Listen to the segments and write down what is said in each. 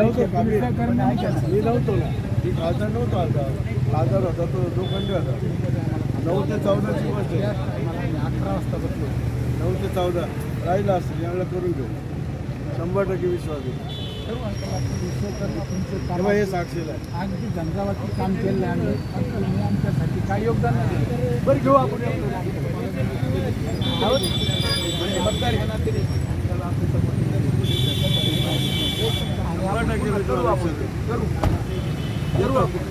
मी नव्हतो ना. मी खासदार नव्हतो आता खासदार होता तो लोखंडी होता. नऊ ते चौदाची गोष्ट आहे. अकरा वाजता बसलो. नऊ ते चौदा. राहिला असेल यावेळेला करून घेऊ. शंभर टक्के विश्वास आहे. तेव्हा हे साक्षीला आहे. अगदी झंझावाती काम केलं आम्ही पण तुम्ही आमच्यासाठी काय योगदान. बरं घेऊ आपण. मतदार आहे ना, तरी. आहे. आपण.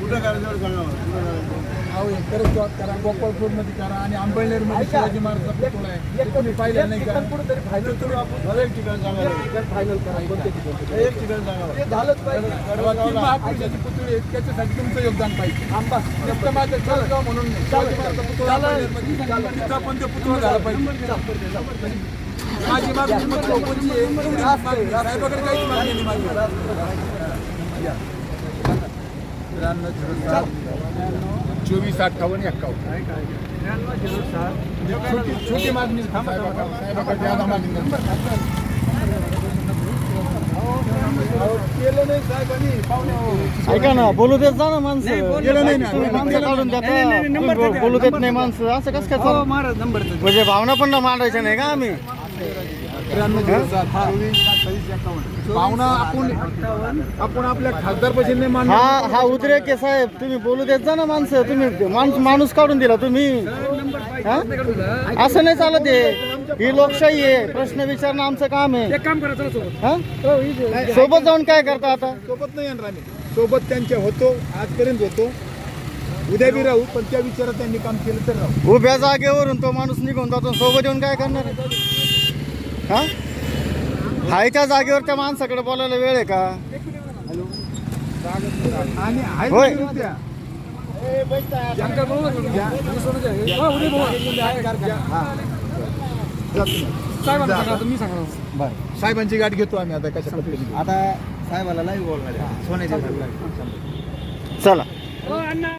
कुठं करायचं सांगा अहो हे करत जाऊ, करा. गोपाळपूरमध्ये करा आणि आंबळनेरमध्ये शिवाजी महाराजचा पुतळा आहे. ते तुम्ही पाहिलं नाही का? मला एक ठिकाण सांगा फायनल करा. कोणत्या ठिकाणी? एक ठिकाण सांगा. झालंच पाहिजे. तीन महापुरुषाची पुतळी आहेत. त्याच्यासाठी तुमचं योगदान पाहिजे. आंबा फक्त माझं म्हणून नाही. शिवाजी महाराजचा पुतळा अंबळनेरमध्ये तिथं पण ते पुतळा झाला पाहिजे. माझी मागणी मग. एवढीच मागणी. साहेबाकडे काहीच मागणी नाही माझी. चोवीस अठ्ठावन्न एक्कावन्न. छोटी मागणी साहेबाकडे मागणी. ऐका ना बोलू देत जा ना माणसं. गेलं नाही काढून देता. बोलू देत. नाही माणसं. असं कसं काय चालतं? महाराज नंबर म्हणजे भावना पण ना मांडायच्या नाही का आम्ही? त्र्याण्णव. पाहुणा आपण आपण आपल्या खासदार हा हा उद्रेक आहे साहेब. तुम्ही बोलू देत जा ना माणसं. तुम्ही माणूस माणूस काढून दिला तुम्ही. हा? असं नाही चालत आहे ही लोकशाही आहे. प्रश्न विचारणं आमचं काम आहे. काम करा चला सोबत. हा? जाऊन काय करता आता? सोबत नाही येणार आम्ही. सोबत त्यांच्या होतो आजपर्यंत होतो. उद्या बी राहू पण त्या विचारात त्यांनी काम केलं तर राहू. उभ्या जागेवरून तो माणूस निघून जातो. सोबत येऊन काय करणार? हा? हाय त्या जागेवर त्या माणसाकडे बोलायला वेळ आहे का? होय. साहेबांची गाठ घेतो आम्ही आता कशा आता साहेबाला नाही बोलणार आहे. सोन्याची चला